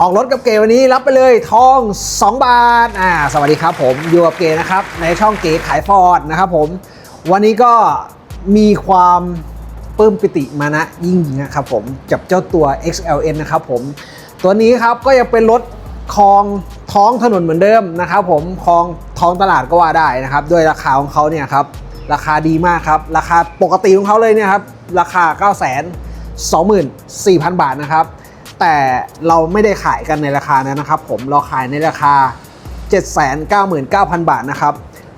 ออกรถกับเก๋วันนี้รับไปเลยทอง 2 บาทอ่าสวัสดีครับผมอยู่กับเก๋นะครับในช่องเก๋ขายฟอร์ดนะครับผม วันนี้ก็มีความปลื้มปิติมานะยิ่งนะครับผมกับเจ้าตัว XLN นะครับผม ตัวนี้ครับก็ยังเป็นรถคลองท้องถนนเหมือนเดิมนะครับผมคลองท้องตลาดก็ว่าได้นะครับ ด้วยราคาของเขาเนี่ยครับราคาดีมากครับ ราคาปกติของเขาเลยเนี่ยครับราคา 9 2 4 0 0 0 บาทนะครับ แต่เราไม่ได้ขายกันในราคานั้นนะครับ ผมเราขายในราคา 799,000 บาทนะครับ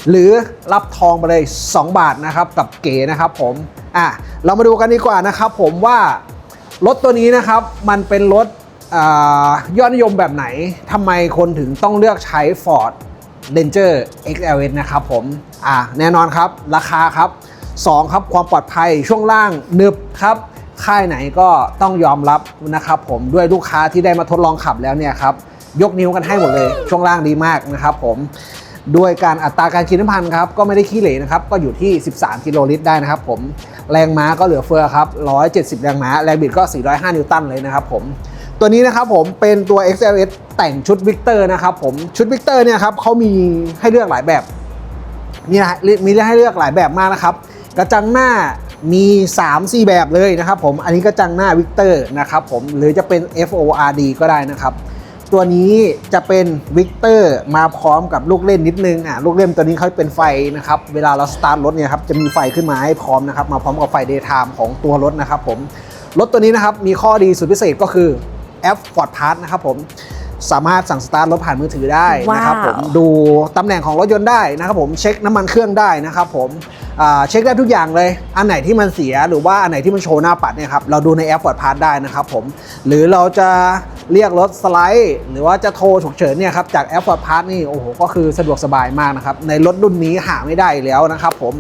หรือรับทองไปเลย 2 บาทนะครับกับเก๋นะครับผมอะเรามาดูกันดีกว่านะครับผมว่ารถตัวนี้นะครับมันเป็นรถอยอดนิยมแบบไหนทำไมคนถึงต้องเลือกใช้ Ford Ranger XLS นะครับผมอะแน่นอนครับราคาครับ 2 ครับความปลอดภัยช่วงล่างนึบครับ ค่ายไหนก็ต้องยอมรับนะครับผมด้วยลูกค้าที่ได้มาทดลองขับแล้วเนี่ยครับยกนิ้วกันให้หมดเลย ช่วงล่างดีมากนะครับผมด้วยการอัตราการกินน้ำมันครับก็ไม่ได้ขี้เหร่นะครับก็อยู่ที่ 13 กิโลลิตรได้นะครับผมแรงม้าก็เหลือเฟือครับ 170 แรงม้า แรงบิดก็ 405 นิวตันเลยนะครับผมตัวนี้นะครับผมเป็นตัว XLS แต่งชุดวิกเตอร์นะครับผมชุดวิกเตอร์เนี่ยครับเขามีให้เลือกหลายแบบมีมีให้เลือกหลายแบบมากนะครับ กระจังหน้า มี 3-4 แบบเลยนะครับผมอันนี้กระจังหน้าวิกเตอร์นะครับผมหรือจะเป็น FORD ก็ได้นะครับ ตัวนี้จะเป็นวิกเตอร์มาพร้อมกับลูกเล่นนิดนึงอะลูกเล่นตัวนี้เขาเป็นไฟนะครับเวลาเราสตาร์ทรถเนี่ยครับจะมีไฟขึ้นมาให้พร้อมนะครับมาพร้อมกับไฟ daytime ของตัวรถนะครับผมรถตัวนี้นะครับมีข้อดีสุดพิเศษก็คือแอป Ford Pass นะครับผม สามารถสั่งสตาร์ทรถผ่านมือถือได้นะครับผมว้าวดูตำแหน่งของรถยนต์ได้นะครับผมเช็คน้ำมันเครื่องได้นะครับผมอ่าเช็คได้ทุกอย่างเลย อันไหนที่มันเสียหรือว่าอันไหนที่มันโชว์หน้าปัดเนี่ยครับเราดูในแอป Ford Pass ได้นะครับผมหรือเราจะเรียกรถสไลด์ หรือว่าจะโทรฉุกเฉินเนี่ยครับจากแอป Ford Pass นี่โอ้โหก็คือสะดวกสบายมากนะครับในรถรุ่นนี้หาไม่ได้อีกแล้วนะครับผม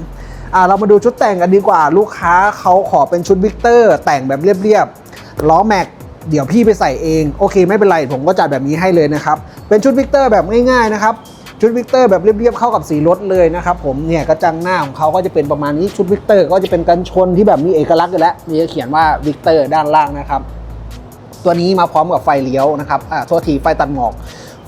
อ่าเรามาดูชุดแต่งกันดีกว่าลูกค้าเขาขอเป็นชุดวิกเตอร์แต่งแบบเรียบๆล้อแม็ก เดี๋ยวพี่ไปใส่เองโอเค ไม่เป็นไรผมก็จัดแบบนี้ให้เลยนะครับเป็นชุดวิกเตอร์แบบง่ายๆนะครับชุดวิกเตอร์แบบเรียบๆเข้ากับสีรถเลยนะครับผมเนี่ยกระจังหน้าของเขาก็จะเป็นประมาณนี้ชุดวิกเตอร์ก็จะเป็นกันชนที่แบบมีเอกลักษณ์อยู่แล้วมีเขียนว่าวิกเตอร์ด้านล่างนะครับตัวนี้มาพร้อมกับไฟเลี้ยวนะครับอ่าโทษทีไฟตัดหมอก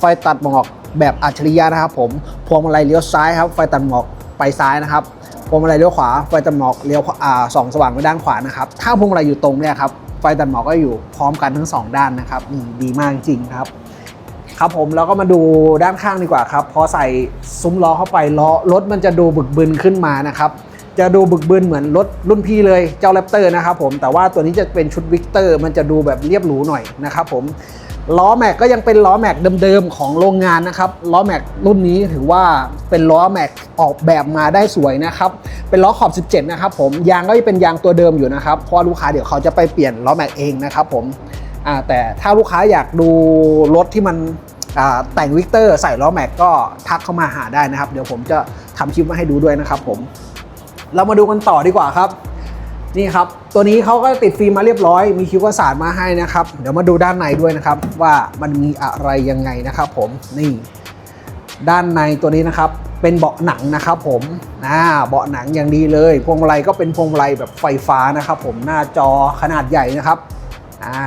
ไฟตัดหมอกแบบอัจฉริยะนะครับผมพวงมาลัยเลี้ยวซ้ายครับไฟตัดหมอกไปซ้ายนะครับพวงมาลัยเลี้ยวขวาไฟตัดหมอกเลี้ยวอ่าสองสว่างไปด้านขวานะครับถ้าพวงมาลัยอยู่ตรงเนี่ยครับ ไฟตัดหมอกก็อยู่พร้อมกันทั้งสองด้านนะครับดีมากจริงครับ ครับผมแล้วก็มาดูด้านข้างดีกว่าครับพอใส่ซุ้มล้อเข้าไปล้อรถมันจะดูบึกบึนขึ้นมานะครับ จะดูบึกบึนเหมือนรถรุ่นพี่เลยเจ้าแรปเตอร์นะครับผมแต่ว่าตัวนี้จะเป็นชุดวิกเตอร์มันจะดูแบบเรียบหรูหน่อยนะครับผมล้อแม็กก็ยังเป็นล้อแม็กเดิมๆของโรงงานนะครับล้อแม็กรุ่นนี้ถือว่าเป็นล้อแม็กออกแบบมาได้สวยนะครับเป็นล้อขอบ 17 นะครับผมยางก็จะเป็นยางตัวเดิมอยู่นะครับเพราะลูกค้าเดี๋ยวเขาจะไปเปลี่ยนล้อแม็กเองนะครับผมแต่ถ้าลูกค้าอยากดูรถที่มันแต่งวิกเตอร์ใส่ล้อแม็กก็ทักเข้ามาหาได้นะครับ เดี๋ยวผมจะทำคลิปมาให้ดูด้วยนะครับผม เรามาดูกันต่อดีกว่าครับ นี่ครับ ตัวนี้เขาก็ติดฟิล์มมาเรียบร้อย มีคิวกระสานมาให้นะครับ เดี๋ยวมาดูด้านในด้วยนะครับ ว่ามันมีอะไรยังไงนะครับ ผมนี่ด้านในตัวนี้นะครับ เป็นเบาะหนังนะครับ ผมอ่าเบาะหนังอย่างดีเลย พวงมาลัยก็เป็นพวงมาลัยแบบไฟฟ้านะครับ ผมหน้าจอขนาดใหญ่นะครับอ่า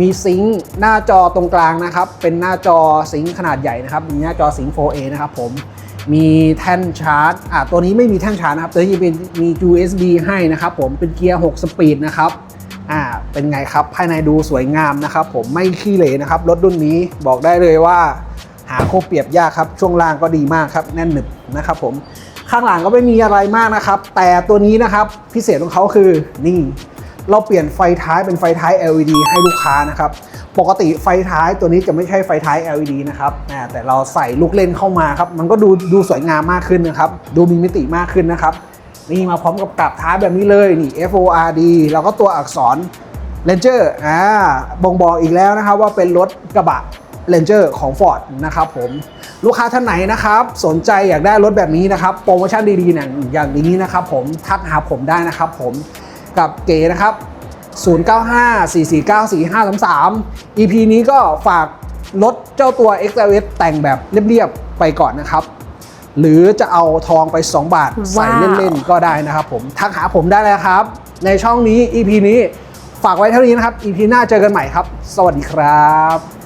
มีซิงค์หน้าจอตรงกลางนะครับ เป็นหน้าจอซิงค์ขนาดใหญ่นะครับ มีหน้าจอซิงค์ 4A นะครับ ผม มีแท่นชาร์จอ่าตัวนี้ไม่มีแท่นชาร์จนะครับ ตัวนี้เป็นมี USB ให้นะครับผมเป็นเกียร์ 6 สปีดนะครับอ่าเป็นไงครับภายในดูสวยงามนะครับ ผมไม่ขี้เหร่นะครับ รถรุ่นนี้บอกได้เลยว่า หาโคเปรียบยากครับ ช่วงล่างก็ดีมากครับ แน่นหนึบนะครับผมข้างหลังก็ไม่มีอะไรมากนะครับ แต่ตัวนี้นะครับพิเศษของเขาคือนี่ เราเปลี่ยนไฟท้ายเป็นไฟท้าย LED ให้ลูกค้านะครับ ปกติไฟท้ายตัวนี้จะไม่ใช่ไฟท้าย LED นะครับแต่เราใส่ลูกเล่นเข้ามาครับ มันก็ดูดูสวยงามมากขึ้นนะครับ ดูมีมิติมากขึ้นนะครับ นี่มาพร้อมกับกลับท้ายแบบนี้เลยนี่ FORD แล้วก็ตัวอักษร Ranger อ่าบ่งบอกอีกแล้วนะครับว่าเป็นรถกระบะ Ranger ของ Ford นะครับผมลูกค้าท่านไหนนะครับ สนใจอยากได้รถแบบนี้นะครับ โปรโมชั่นดีๆเนี่ยอย่างนี้นะครับผมทักหาผมได้นะครับผมกับเก๋นะครับ 0954494533 EP นี้ก็ฝากรถเจ้าตัว XLS แต่งแบบเรียบๆ ไปก่อนนะครับ หรือจะเอาทองไป 2 บาท ใส่ว้าวเล่นๆ ก็ได้นะครับผม ทักหาผมได้เลยครับ ในช่องนี้ EP นี้ฝากไว้เท่านี้นะครับ EP หน้าเจอกันใหม่ครับ สวัสดีครับ